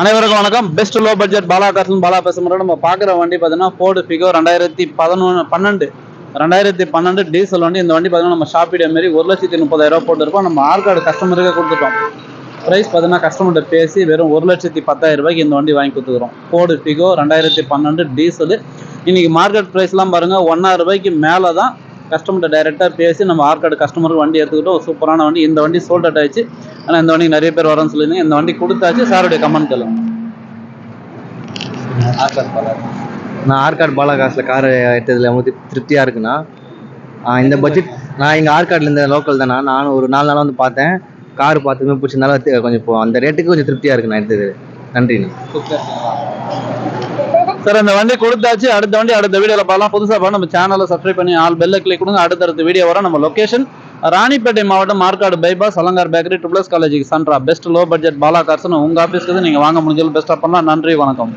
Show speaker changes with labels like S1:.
S1: அனைவருக்கும் வணக்கம். Best low budget Bala காசன் பாலா பேசுகிறோம் நம்ம பார்க்குற வண்டி பார்த்தீங்கன்னா ஃபோர்டு ஃபிகோ ரெண்டாயிரத்தி பதினொன்று பன்னெண்டு. ரெண்டாயிரத்தி பன்னெண்டு டீசல் வண்டி. இந்த வண்டி பார்த்தீங்கன்னா நம்ம ஷாப்பிடே மாரி ஒரு லட்சத்தி முப்பதாயிரம் போட்டுருப்போம் நம்ம ஆர்கார்டு கஸ்டமருக்கே கொடுத்துட்டோம். ப்ரைஸ் பார்த்தீங்கன்னா கஸ்டமர்கிட்ட பேசி வெறும் ஒரு லட்சத்தி பத்தாயிரம் ரூபாய்க்கு இந்த வண்டி வாங்கி கொடுத்துக்கிறோம். ஃபோர்டு ஃபிகோ ரெண்டாயிரத்தி பன்னெண்டு டீசலு இன்றைக்கி மார்க்கெட் ப்ரைஸ்லாம் பாருங்கள் ஒன்றாயிரம் ரூபாய்க்கு மேலே தான் கஸ்டமர்கிட்ட டைரெக்டாக பேசி நம்ம ஆர்கார்டு கஸ்டமருக்கு வண்டி எடுத்துக்கிட்டோம் ஒரு சூப்பரான வண்டி இந்த வண்டி சோல்ட் அவுட் ஆயிடுச்சு. ஆனால் இந்த வண்டிக்கு நிறைய பேர் வரேன்னு சொல்லியிருந்தீங்க. இந்த வண்டி கொடுத்தாச்சு. சாருடைய கமெண்ட் கேளுங்க.
S2: நான் ஆர்காட் பாலா காசில் கார் எடுத்ததில் வந்து திருப்தியாக இருக்குண்ணா இந்த பட்ஜெட் நான் எங்கள் ஆர்காட்ல இந்த லோக்கல் தானே? நானும் ஒரு நாலு நாளாக வந்து பார்த்தேன். கார் பார்த்துமே பிடிச்சதுனால கொஞ்சம் இப்போ அந்த ரேட்டுக்கு கொஞ்சம் திருப்தியாக இருக்குண்ணா எடுத்தது. நன்றிண்ணா.
S1: சார் இந்த வண்டி கொடுத்தாச்சு. அடுத்த வண்டி அடுத்த வீடியோவில் பார்க்கலாம். புதுசாக பார்த்து நம்ம சேனலை சப்ஸ்கிரைப் பண்ணி ஆல் பெல்ல கிளிக் கொடுங்க. அடுத்தடுத்த வீடியோ வர நம்ம லொகேஷன் ராணிப்பேட்டை மாவட்டம் Markadu bypass Alankar bakery triples காலேஜுக்கு சென்ட்ரா பெஸ்ட் லோ பட்ஜெட் பாலா கார்ஸ்னு உங்கள் ஆஃபீஸ்க்கு நீங்கள் வாங்க முடிஞ்சது பெஸ்ட்டாக பண்ணலாம். நன்றி வணக்கம்.